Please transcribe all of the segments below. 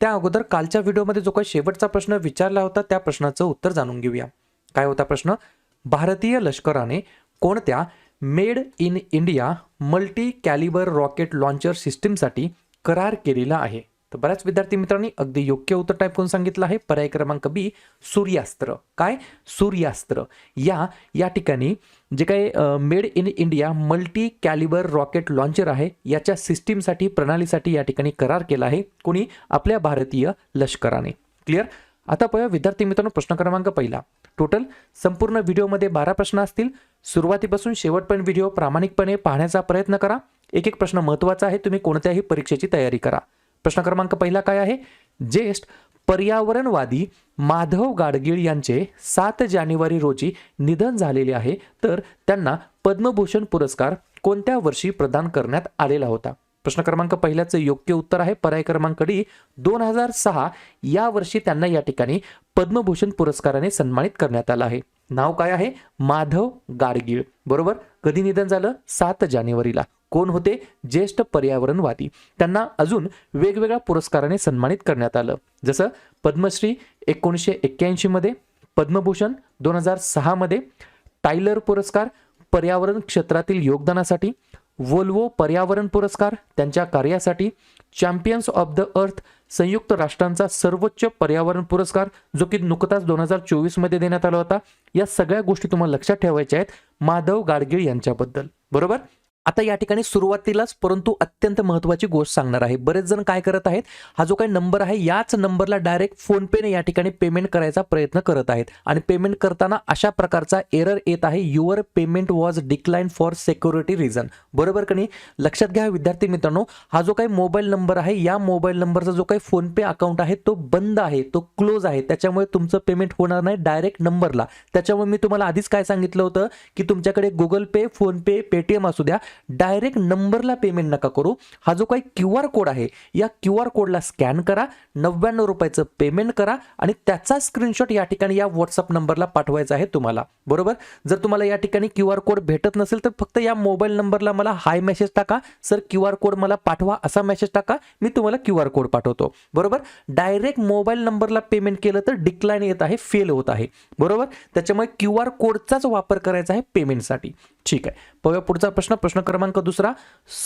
त्या अगोदर कालच्या व्हिडिओमध्ये जो काही शेवटचा प्रश्न विचारला होता त्या प्रश्नाचं उत्तर जाणून घेऊया. काय होता प्रश्न? भारतीय लष्कराने कोणत्या made in India multi calibre rocket launcher सिस्टीमसाठी करार केलेला आहे? तर बऱ्याच विद्यार्थी मित्रांनी अगदी योग्य उत्तर टाईप करून सांगितलं आहे. पर्याय क्रमांक बी सूर्यास्त्र. काय? सूर्यास्त्र. या या ठिकाणी जे काही made in India multi calibre rocket launcher आहे याच्या सिस्टीमसाठी प्रणालीसाठी या ठिकाणी करार केला आहे कोणी? आपल्या भारतीय लष्कराने. क्लिअर आता पाहूया विद्यार्थी मित्रांनो प्रश्न क्रमांक पहिला. टोटल संपूर्ण व्हिडिओमध्ये बारा प्रश्न असतील. सुरुवातीपासून शेवटपर्यंत व्हिडिओ प्रामाणिकपणे पाहण्याचा प्रयत्न करा. एक एक प्रश्न महत्त्वाचा आहे. तुम्ही कोणत्याही परीक्षेची तयारी करा. प्रश्न क्रमांक पहिला काय आहे? ज्येष्ठ पर्यावरणवादी माधव गाडगीळ यांचे सात जानेवारी रोजी निधन झालेले आहे. तर त्यांना पद्मभूषण पुरस्कार कोणत्या वर्षी प्रदान करण्यात आलेला होता? प्रश्न क्रमांक पहिल्याचं योग्य उत्तर आहे. पर्याय क्रमांक डी दोन हजार सहा या वर्षी त्यांना या ठिकाणी पद्मभूषण पुरस्काराने सन्मानित करण्यात आलं आहे. नाव काय आहे? माधव गाडगीळ. बरोबर? कधी निधन झालं? सात जानेवारीला. कोण होते? ज्येष्ठ पर्यावरणवादी. त्यांना अजून वेगवेगळ्या पुरस्काराने सन्मानित करण्यात आलं. जसं पद्मश्री एकोणीसशे एक्क्याऐंशीमध्ये पद्मभूषण दोन हजार सहामध्ये टायलर पुरस्कार पर्यावरण क्षेत्रातील योगदानासाठी वोल्वो पर्यावरण पुरस्कार त्यांच्या कार्यासाठी चॅम्पियन्स ऑफ द अर्थ संयुक्त राष्ट्रांचा सर्वोच्च पर्यावरण पुरस्कार जो की नुकताच दोन हजार चोवीसमध्ये देण्यात आला होता. या सगळ्या गोष्टी तुम्हाला लक्षात ठेवायच्या आहेत माधव गाडगीळ यांच्याबद्दल. बरोबर? आता या ठिकाणी सुरुवातीलाच परंतु अत्यंत महत्त्वाची गोष्ट सांगणार आहे. बरेच जण काय करत आहेत हा जो काही नंबर आहे याच नंबरला डायरेक्ट फोनपेने या ठिकाणी पेमेंट करायचा प्रयत्न करत आहेत. आणि पेमेंट करताना अशा प्रकारचा एरर येत आहे your payment was decline for security reason बरोबर का नाही? लक्षात घ्या विद्यार्थी मित्रांनो हा जो काही मोबाईल नंबर आहे या मोबाईल नंबरचा जो काही फोनपे अकाउंट आहे तो बंद आहे तो क्लोज आहे. त्याच्यामुळे तुमचं पेमेंट होणार नाही डायरेक्ट नंबरला. त्याच्यामुळे मी तुम्हाला आधीच काय सांगितलं होतं की तुमच्याकडे गुगल पे फोनपे पेटीएम असू द्या डायरेक्ट नंबरला पेमेंट नका करू. हा जो काही क्यू आर कोड आहे या क्यू आर कोडला स्कॅन करा नव्याण्णव रुपयाचं पेमेंट करा आणि त्याचा स्क्रीनशॉट या ठिकाणी या व्हॉट्सअप नंबरला पाठवायचा आहे तुम्हाला. बरोबर? जर तुम्हाला या ठिकाणी क्यू आर कोड भेटत नसेल तर फक्त या मोबाईल नंबरला मला हाय मेसेज टाका. सर क्यू आर कोड मला पाठवा असा मेसेज टाका. मी तुम्हाला क्यू आर कोड पाठवतो. बरोबर? डायरेक्ट मोबाईल नंबरला पेमेंट केलं तर डिक्लाईन येत आहे फेल होत आहे. बरोबर? त्याच्यामुळे क्यू आर कोडचाच वापर करायचा आहे पेमेंटसाठी. ठीक आहे. पाहूया पुढचा प्रश्न. प्रश्न क्रमांक दुसरा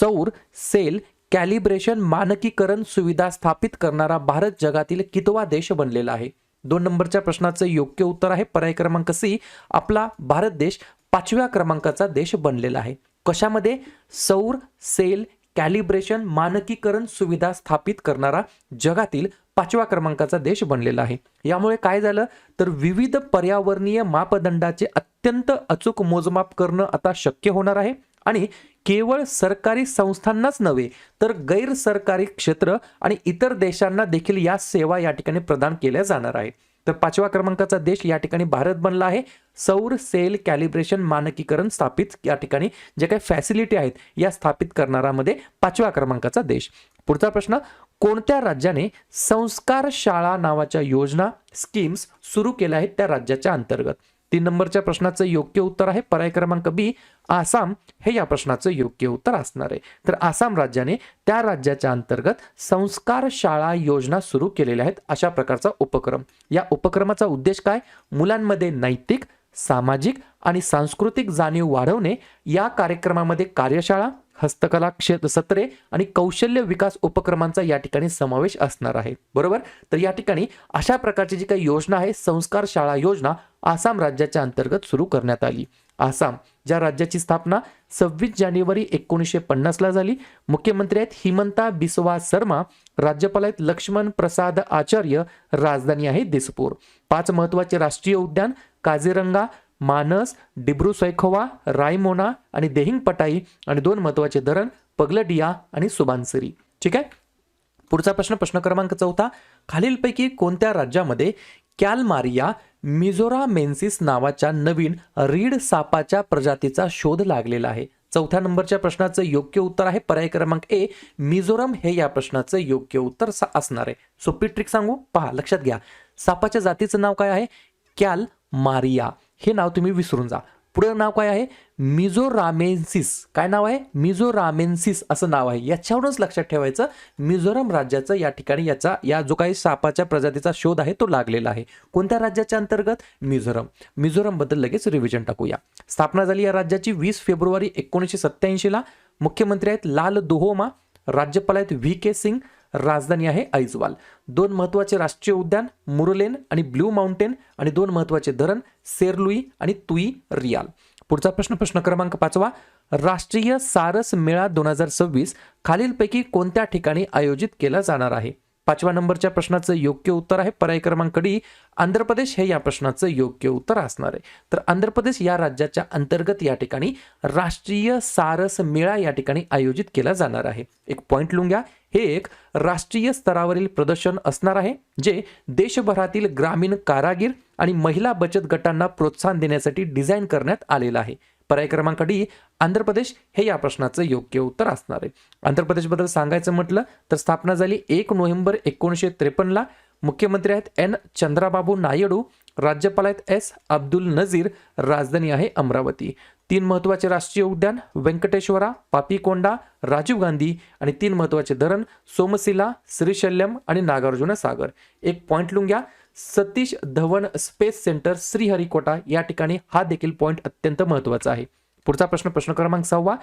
सौर सेल कॅलिब्रेशन मानकीकरण सुविधा स्थापित करणारा भारत जगातील कितवा देश बनलेला आहे? दोन नंबरच्या प्रश्नाचं योग्य उत्तर आहे. पर्याय क्रमांक सी आपला भारत देश पाचव्या क्रमांकाचा देश बनलेला आहे. कशामध्ये? सौर सेल कॅलिब्रेशन मानकीकरण सुविधा स्थापित करणारा जगातील पाचव्या क्रमांकाचा देश बनलेला आहे. यामुळे काय झालं? तर विविध पर्यावरणीय मापदंडाचे अत्यंत अचूक मोजमाप करणं आता शक्य होणार आहे. आणि केवळ सरकारी संस्थांनाच नव्हे तर गैरसरकारी क्षेत्र आणि इतर देशांना देखील या सेवा या ठिकाणी प्रदान केल्या जाणार आहेत. तर पाचव्या क्रमांकाचा देश या ठिकाणी भारत बनला आहे. सौर सेल कॅलिब्रेशन मानकीकरण स्थापित या ठिकाणी जे काही फॅसिलिटी आहेत या स्थापित करणारामध्ये पाचव्या क्रमांकाचा देश. पुढचा प्रश्न कोणत्या राज्याने संस्कार शाळा नावाच्या योजना स्कीम्स सुरू केल्या आहेत त्या राज्याच्या अंतर्गत? तीन नंबरच्या प्रश्नाचं योग्य उत्तर आहे. पर्याय क्रमांक बी आसाम हे या प्रश्नाचं योग्य उत्तर असणार आहे. तर आसाम राज्याने त्या राज्याच्या अंतर्गत संस्कार शाळा योजना सुरू केलेल्या आहेत अशा प्रकारचा उपक्रम. या उपक्रमाचा उद्देश काय? मुलांमध्ये नैतिक सामाजिक आणि सांस्कृतिक जाणीव वाढवणे. या कार्यक्रमामध्ये कार्यशाळा हस्तकला क्षेत्र सत्रे आणि कौशल्य विकास उपक्रमांचा या ठिकाणी समावेश असणार आहे. बरोबर? तर या ठिकाणी अशा प्रकारची जी काही योजना आहे संस्कार शाळा योजना आसाम राज्याच्या अंतर्गत सुरू करण्यात आली. आसाम ज्या राज्याची स्थापना सव्वीस जानेवारी एकोणीसशे पन्नासला झाली मुख्यमंत्री आहेत हिमंता बिस्वा शर्मा राज्यपाल आहेत लक्ष्मण प्रसाद आचार्य राजधानी आहे दिसपूर. पाच महत्त्वाचे राष्ट्रीय उद्यान काझीरंगा मानस डिब्रू सैखोवा रायमोना आणि देहिंग पटाई आणि दोन महत्त्वाचे धरण पगलडिया आणि सुबानसरी. ठीक आहे? पुढचा प्रश्न प्रश्न क्रमांक चौथा. खालीलपैकी कोणत्या राज्यामध्ये कॅलमारिया मिझोरामेन्सिस नावाच्या नवीन रीड सापाच्या प्रजातीचा शोध लागलेला आहे? चौथ्या नंबरच्या प्रश्नाचं योग्य उत्तर आहे. पर्याय क्रमांक ए मिझोरम हे या प्रश्नाचं योग्य उत्तर असणार आहे. सोपी ट्रिक सांगू? पहा लक्षात घ्या. सापाच्या जातीचं नाव काय आहे? कॅल मारिया हे नाव तुम्ही विसरून जा. पुढे नाव काय आहे? मिझोरामेन्सिस. काय नाव आहे? मिझोरामेन्सिस असं नाव आहे. याच्यावरूनच लक्षात ठेवायचं मिझोरम राज्याचं या ठिकाणी याचा या जो काही सापाच्या प्रजातीचा शोध आहे तो लागलेला आहे. कोणत्या राज्याच्या अंतर्गत? मिझोरम. मिझोरमबद्दल लगेच रिव्हिजन टाकूया. स्थापना झाली या राज्याची वीस फेब्रुवारी एकोणीसशे सत्याऐंशीला मुख्यमंत्री आहेत लाल दोहोमा राज्यपाल आहेत व्ही के सिंग राजधानी आहे ऐजवाल दोन महत्त्वाचे राष्ट्रीय उद्यान मुरलेन आणि ब्ल्यू माउंटेन आणि दोन महत्त्वाचे धरण सेरलुई आणि तुई रियाल. पुढचा प्रश्न प्रश्न क्रमांक पाचवा. राष्ट्रीय सारस मेळा दोन हजार सव्वीस खालीलपैकी कोणत्या ठिकाणी आयोजित केला जाणार आहे? पाचव्या नंबरच्या प्रश्नाचं योग्य उत्तर आहे पर्याय क्रमांक डी. आंध्र प्रदेश हे या प्रश्नाचं योग्य उत्तर असणार आहे. तर आंध्र प्रदेश या राज्याच्या अंतर्गत या ठिकाणी राष्ट्रीय सारस मेळा या ठिकाणी आयोजित केला जाणार आहे. एक पॉईंट लिहून घ्या हे एक राष्ट्रीय स्तरावरील प्रदर्शन असणार आहे जे देशभरातील ग्रामीण कारागीर आणि महिला बचत गटांना प्रोत्साहन देण्यासाठी डिझाईन करण्यात आलेलं आहे. पर्याय क्रमांक डी आंध्र प्रदेश हे या प्रश्नाचं योग्य उत्तर असणार आहे. आंध्र प्रदेशबद्दल सांगायचं म्हटलं तर स्थापना झाली एक नोव्हेंबर एकोणीसशे त्रेपन्नला. मुख्यमंत्री आहेत एन. चंद्राबाबू नायडू राज्यपाल आहेत एस. अब्दुल नझीर राजधानी आहे अमरावती. तीन महत्त्वाचे राष्ट्रीय उद्यान व्यंकटेश्वरा पापीकोंडा राजीव गांधी आणि तीन महत्त्वाचे धरण सोमशिला श्रीशल्यम आणि नागार्जुन सागर. एक पॉईंट लिहून घ्या. सतीश धवन स्पेस सेंटर श्रीहरिकोटा या ठिकाणी हा देखील पॉईंट अत्यंत महत्त्वाचा आहे. पुढचा प्रश्न प्रश्न क्रमांक सहावा.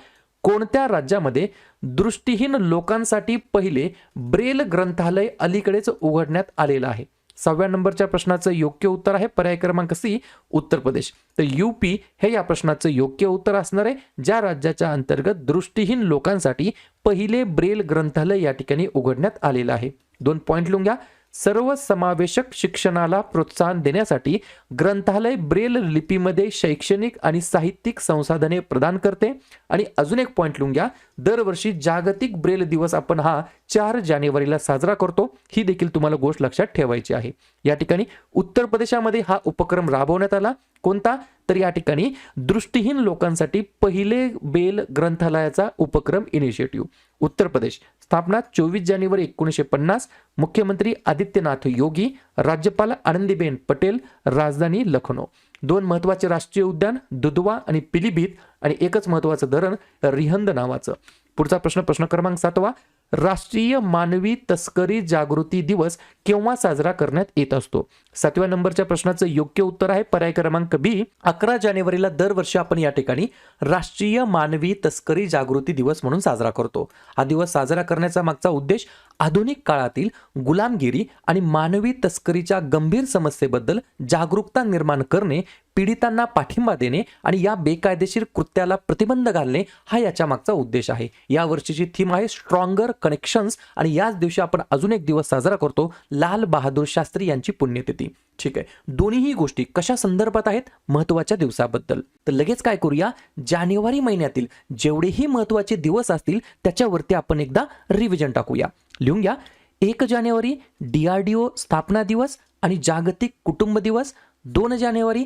कोणत्या राज्यामध्ये दृष्टीहीन लोकांसाठी पहिले ब्रेल ग्रंथालय अलीकडेच उघडण्यात आलेलं आहे? सहाव्या नंबरच्या प्रश्नाचं योग्य उत्तर आहे. पर्याय क्रमांक सी उत्तर प्रदेश. तर युपी हे या प्रश्नाचं योग्य उत्तर असणार आहे ज्या राज्याच्या अंतर्गत दृष्टीहीन लोकांसाठी पहिले ब्रेल ग्रंथालय या ठिकाणी उघडण्यात आलेलं आहे. दोन पॉईंट लिहून घ्या. सर्व समावेशक शिक्षणाला प्रोत्साहन देण्यासाठी ग्रंथालय ब्रेल लिपीमध्ये शैक्षणिक आणि साहित्यिक संसाधने प्रदान करते. आणि अजून एक पॉईंट लिहून घ्या. दरवर्षी जागतिक ब्रेल दिवस आपण हा चार जानेवारीला साजरा करतो. ही देखील तुम्हाला गोष्ट लक्षात ठेवायची आहे. या ठिकाणी उत्तर प्रदेशामध्ये हा उपक्रम राबवण्यात आला. कोणता? तर या ठिकाणी दृष्टीहीन लोकांसाठी पहिले बेल ग्रंथालयाचा उपक्रम इनिशिएटिव्ह उत्तर प्रदेश. स्थापना चोवीस जानेवारी एकोणीसशे पन्नास मुख्यमंत्री आदित्यनाथ योगी राज्यपाल आनंदीबेन पटेल राजधानी लखनौ. दोन महत्त्वाचे राष्ट्रीय उद्यान दुधवा आणि पिलीभीत आणि एकच महत्वाचं धरण रिहंद नावाचं. पुढचा प्रश्न प्रश्न क्रमांक सातवा राष्ट्रीय मानवी तस्करी जागृती दिवस केव्हा साजरा करण्यात येत असतो? सातव्या नंबरच्या प्रश्नाचं योग्य उत्तर आहे पर्याय क्रमांक बी. अकरा जानेवारीला दरवर्षी आपण या ठिकाणी राष्ट्रीय मानवी तस्करी जागृती दिवस म्हणून साजरा करतो. हा दिवस साजरा करण्याचा मागचा उद्देश आधुनिक काळातील गुलामगिरी आणि मानवी तस्करीच्या गंभीर समस्येबद्दल जागरूकता निर्माण करणे पीडितांना पाठिंबा देणे आणि या बेकायदेशीर कृत्याला प्रतिबंध घालणे हा याच्या मागचा उद्देश आहे. या वर्षीची थीम आहे स्ट्रॉंगर कनेक्शन्स आणि याच दिवशी आपण अजून एक दिवस साजरा करतो लाल बहादूर शास्त्री यांची पुण्यतिथी. ठीक आहे. दोन्हीही गोष्टी कशा संदर्भात आहेत? महत्त्वाच्या दिवसाबद्दल. तर लगेच काय करूया? जानेवारी महिन्यातील जेवढेही महत्त्वाचे दिवस असतील त्याच्यावरती आपण एकदा रिव्हिजन टाकूया. लिहून घ्या. एक जानेवारी डीआरडीओ स्थापना दिवस आणि जागतिक कुटुंब दिवस. दोन जानेवारी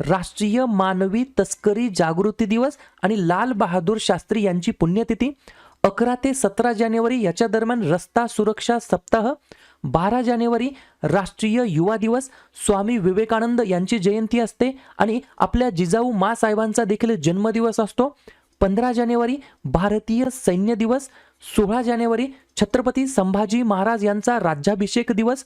राष्ट्रीय मानवी तस्करी जागृती दिवस आणि लाल बहादूर शास्त्री यांची पुण्यतिथी अकरा ते सतरा जानेवारी याच्या दरम्यान रस्ता सुरक्षा सप्ताह बारा जानेवारी राष्ट्रीय युवा दिवस स्वामी विवेकानंद यांची जयंती असते आणि आपल्या जिजाऊ मासाहेबांचा देखील जन्मदिवस असतो. पंधरा जानेवारी भारतीय सैन्य दिवस सोळा जानेवारी छत्रपती संभाजी महाराज यांचा राज्याभिषेक दिवस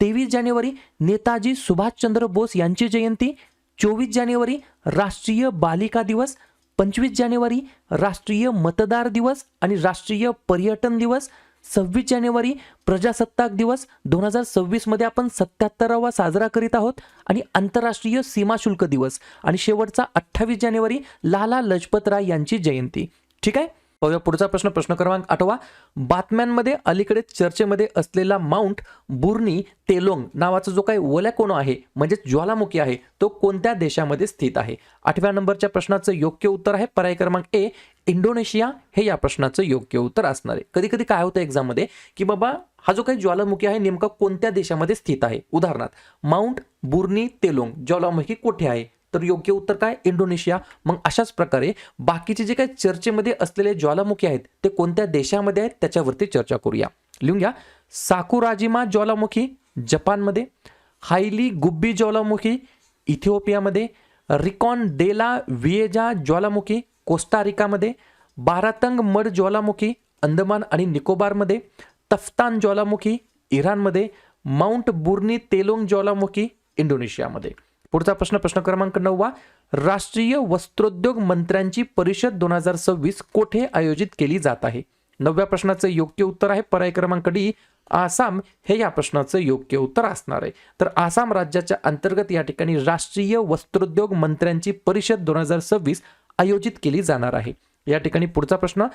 तेवीस जानेवारी नेताजी सुभाषचंद्र बोस यांची जयंती चोवीस जानेवारी राष्ट्रीय बालिका दिवस पंचवीस जानेवारी राष्ट्रीय मतदार दिवस आणि राष्ट्रीय पर्यटन दिवस सव्वीस जानेवारी प्रजासत्ताक दिवस. दोन हजार सव्वीसमध्ये आपण सत्याहत्तरावा साजरा करीत आहोत आणि आंतरराष्ट्रीय सीमाशुल्क दिवस आणि शेवटचा अठ्ठावीस जानेवारी लाला लजपत राय यांची जयंती. ठीक आहे? पाहूया. पुढचा प्रश्न प्रश्न क्रमांक आठवा. बातम्यांमध्ये अलीकडे चर्चेमध्ये असलेला माउंट बुर्नी तेलोंग नावाचा जो काही ओलॅकोनो आहे म्हणजेच ज्वालामुखी आहे तो कोणत्या देशामध्ये स्थित आहे? आठव्या नंबरच्या प्रश्नाचं योग्य उत्तर आहे. पर्याय क्रमांक ए इंडोनेशिया. हे या प्रश्नाचं योग्य उत्तर असणार आहे. कधी कधी काय होतं एक्झाममध्ये? की बाबा हा जो काही ज्वालामुखी आहे नेमका कोणत्या देशामध्ये स्थित आहे? उदाहरणार्थ माउंट बुर्नी तेलोंग ज्वालामुखी कुठे आहे? तर योग्य उत्तर काय? इंडोनेशिया. मग अशाच प्रकारे बाकीचे जे काही चर्चेमध्ये असलेले ज्वालामुखी आहेत ते कोणत्या देशामध्ये आहेत? त्याच्यावरती चर्चा करूया. लिहून घ्या. साकुराजिमा ज्वालामुखी जपानमध्ये. हायली गुब्बी ज्वालामुखी इथिओपियामध्ये. रिकॉन डेला विएजा ज्वालामुखी कोस्टारिकामध्ये बारातंग मड ज्वालामुखी अंदमान आणि निकोबारमध्ये. तफ्तान ज्वालामुखी इराणमध्ये. माउंट बुर्नी तेलोंग ज्वालामुखी इंडोनेशियामध्ये. पुढचा प्रश्न प्रश्न क्रमांक नववा राष्ट्रीय वस्त्रोद्योग मंत्र्यांची परिषद दोन हजार सव्वीस कोठे आयोजित केली जात आहे? नवव्या प्रश्नाचं योग्य उत्तर आहे पर्याय क्रमांक डी. आसाम. हे या प्रश्नाचं योग्य उत्तर असणार आहे. तर आसाम राज्याच्या अंतर्गत या ठिकाणी राष्ट्रीय वस्त्रोद्योग मंत्र्यांची परिषद दोन हजार सव्वीस आयोजित केली जाणार आहे. या ठिकाणी पुढचा प्रश्न.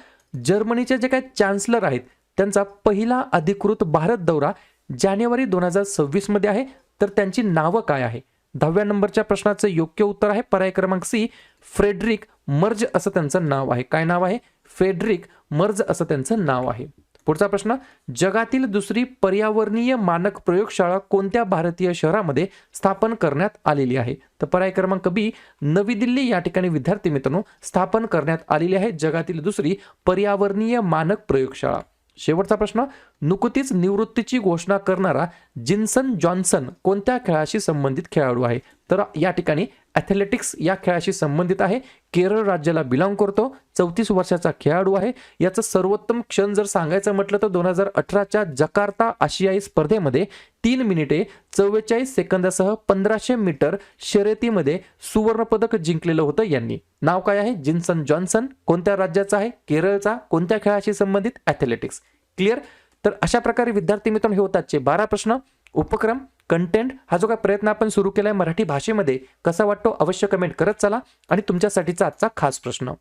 जर्मनीचे जे काही चान्सलर आहेत त्यांचा पहिला अधिकृत भारत दौरा जानेवारी दोन हजार सव्वीसमध्ये आहे. तर त्यांची नावं काय आहे? दहाव्या नंबरच्या प्रश्नाचं योग्य उत्तर आहे. पर्याय क्रमांक सी फ्रेडरिक मर्ज असं त्यांचं नाव आहे. काय नाव आहे? फ्रेडरिक मर्ज असं त्यांचं नाव आहे. पुढचा प्रश्न जगातील दुसरी पर्यावरणीय मानक प्रयोगशाळा कोणत्या भारतीय शहरामध्ये स्थापन करण्यात आलेली आहे? तर पर्याय क्रमांक बी नवी दिल्ली या ठिकाणी विद्यार्थी मित्रांनो स्थापन करण्यात आलेली आहे जगातील दुसरी पर्यावरणीय मानक प्रयोगशाळा. शेवटचा प्रश्न नुकतीच निवृत्तीची घोषणा करणारा जिन्सन जॉन्सन कोणत्या खेळाशी संबंधित खेळाडू आहे? तर या ठिकाणी ॲथलेटिक्स या खेळाशी संबंधित आहे. केरळ राज्याला बिलॉंग करतो. चौतीस वर्षाचा खेळाडू आहे. याचं सर्वोत्तम क्षण जर सांगायचं म्हटलं तर दोन हजार अठराच्या जकार्ता आशियाई स्पर्धेमध्ये तीन मिनिटे चव्वेचाळीस सेकंदासह पंधराशे मीटर शर्यतीमध्ये सुवर्णपदक जिंकलेलं होतं यांनी. नाव काय आहे? जिन्सन जॉन्सन. कोणत्या राज्याचा आहे? केरळचा. कोणत्या खेळाशी संबंधित? ॲथलेटिक्स क्लिअर तर अशा प्रकारे विद्यार्थी मित्रांनो हे होतातचे बारा प्रश्न. उपक्रम कंटेंट हा जो काय प्रयत्न आपण सुरू केलाय मराठी भाषेमध्ये कसा वाटतो अवश्य कमेंट करत चला आणि तुमच्यासाठीचा आजचा खास प्रश्न.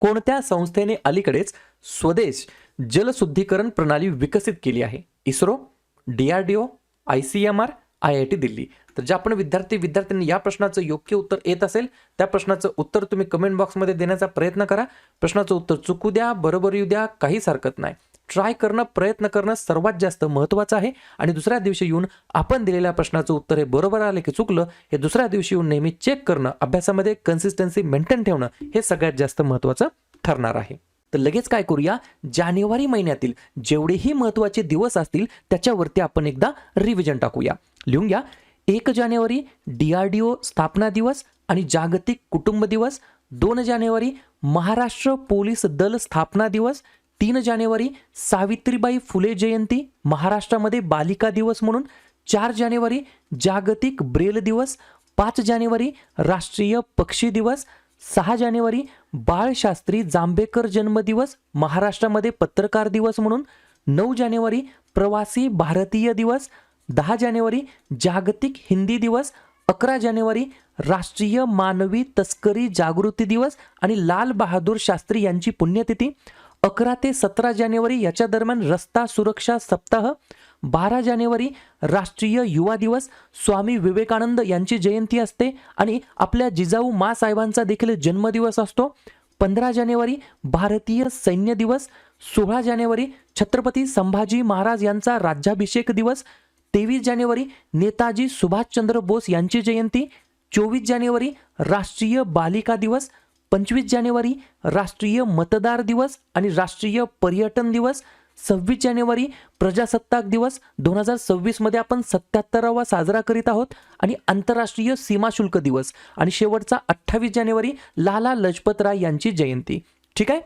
कोणत्या संस्थेने अलीकडेच स्वदेश जलशुद्धीकरण प्रणाली विकसित केली आहे? ISRO DRDO I C M R I I T Delhi. तर ज्या आपण विद्यार्थी विद्यार्थ्यांनी या प्रश्नाचं योग्य उत्तर येत असेल त्या प्रश्नाचं उत्तर तुम्ही कमेंट बॉक्समध्ये देण्याचा प्रयत्न करा. प्रश्नाचं उत्तर चुकू द्या बरोबर येऊ द्या काहीच हरकत नाही. ट्राय करणं प्रयत्न करणं सर्वात जास्त महत्त्वाचं आहे. आणि दुसऱ्या दिवशी येऊन आपण दिलेल्या प्रश्नाचं उत्तर हे बरोबर आलं की चुकलं हे दुसऱ्या दिवशी येऊन नेहमी चेक करणं अभ्यासामध्ये कन्सिस्टन्सी मेंटेन ठेवणं हे सगळ्यात जास्त महत्त्वाचं ठरणार आहे. तर लगेच काय करूया? जानेवारी महिन्यातील जेवढेही महत्त्वाचे दिवस असतील त्याच्यावरती आपण एकदा रिव्हिजन टाकूया. लिहून घ्या. एक जानेवारी डी आर डी ओ स्थापना दिवस आणि जागतिक कुटुंब दिवस. दोन जानेवारी महाराष्ट्र पोलीस दल स्थापना दिवस. तीन जानेवारी सावित्रीबाई फुले जयंती महाराष्ट्रामध्ये बालिका दिवस म्हणून चार जानेवारी जागतिक ब्रेल दिवस पाच जानेवारी राष्ट्रीय पक्षी दिवस सहा जानेवारी बाळशास्त्री जांभेकर जन्मदिवस महाराष्ट्रामध्ये पत्रकार दिवस म्हणून नऊ जानेवारी प्रवासी भारतीय दिवस दहा जानेवारी जागतिक हिंदी दिवस अकरा जानेवारी राष्ट्रीय मानवी तस्करी जागृती दिवस आणि लाल बहादूर शास्त्री यांची पुण्यतिथी अकरा ते सतरा जानेवारी याच्या दरम्यान रस्ता सुरक्षा सप्ताह बारा जानेवारी राष्ट्रीय युवा दिवस स्वामी विवेकानंद यांची जयंती असते आणि आपल्या जिजाऊ मासाहेबांचा देखील जन्मदिवस असतो. पंधरा जानेवारी भारतीय सैन्य दिवस सोळा जानेवारी छत्रपती संभाजी महाराज यांचा राज्याभिषेक दिवस तेवीस जानेवारी नेताजी सुभाषचंद्र बोस यांची जयंती चोवीस जानेवारी राष्ट्रीय बालिका दिवस पंचवीस जानेवारी राष्ट्रीय मतदार दिवस आणि राष्ट्रीय पर्यटन दिवस. सव्वीस जानेवारी प्रजासत्ताक दिवस. दोन हजार सव्वीसमध्ये आपण सत्याहत्तरावा साजरा करीत आहोत आणि आंतरराष्ट्रीय सीमाशुल्क दिवस. आणि शेवटचा अठ्ठावीस जानेवारी लाला लजपत राय यांची जयंती. ठीक आहे?